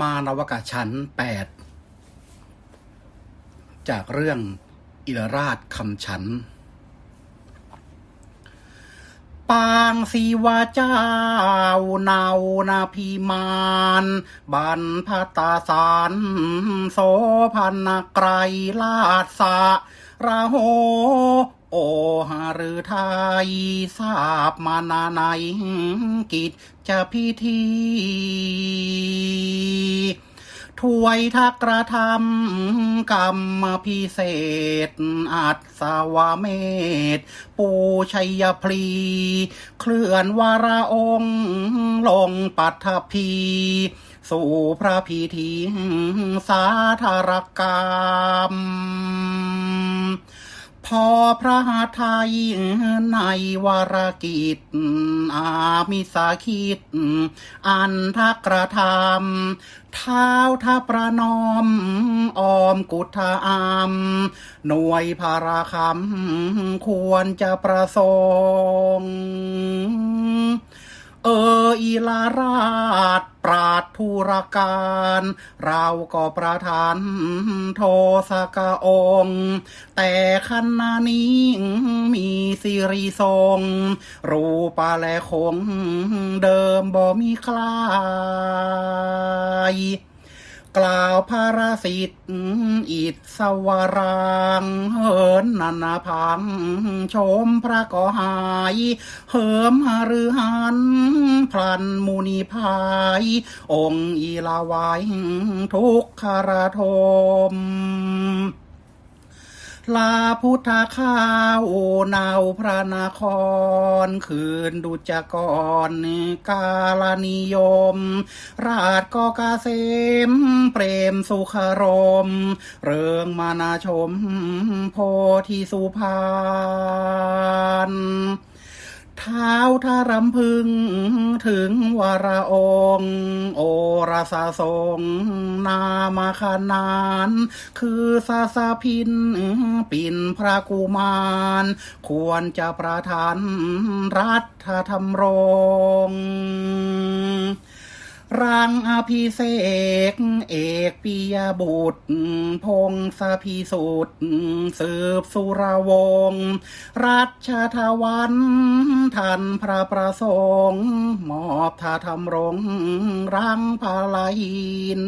มานวกาชั้นแปดจากเรื่องอิรราชคำฉัน ปางสีวาเจ้า นาวนาพิมานบันพตาสารโสพันไกรลาดสะระโห อหารือไทยทราบมานาในกิจจะพิธีถวยทักกระทำกรรมพิเศษ อัศวเมธปูชัยพลี เคลื่อนวาระองค์ลงปัทภีสู่พระพิธีสาธารกรรม พอพระหไทยในวรกิจ อามิสาคิด อันทักกระทำเท้าทัประนอม ออมกุทาอาม หน่วยพาราคำควรจะประสงค์เอออีลารา ธุรการ เราก็ประทานโทสกองค์แต่คันนานี้มีสิริทรงรูปาและคงเดิมบ่มีคลาย กล่าวพาราสิทธิ์อิดสวรางเหินนันนาพังชมพระก็หาย เหิมหรือหัน พลันมุนีพาย องค์อีลาวายทุกขารทม ลาพุทธข้าวนาวพระนคร คืนดุจกรกาลนิยม ราชก็กาเสมเปรมสุขรม เริงมานาชม โพธิสุพาน เท้าทารำพึง ถึงวรองโอรสาทรงนามาขนาน คือสาสาพิน ปินพระกุมาร ควรจะประทานรัฐธรรมรง รังอภิเศกเอกปิยบุตร พงศพิสุทธิ์สืบสุรวงศ์รัชทวันทันพระประสงค์มอบทาธรรมรงรังพาลาหิน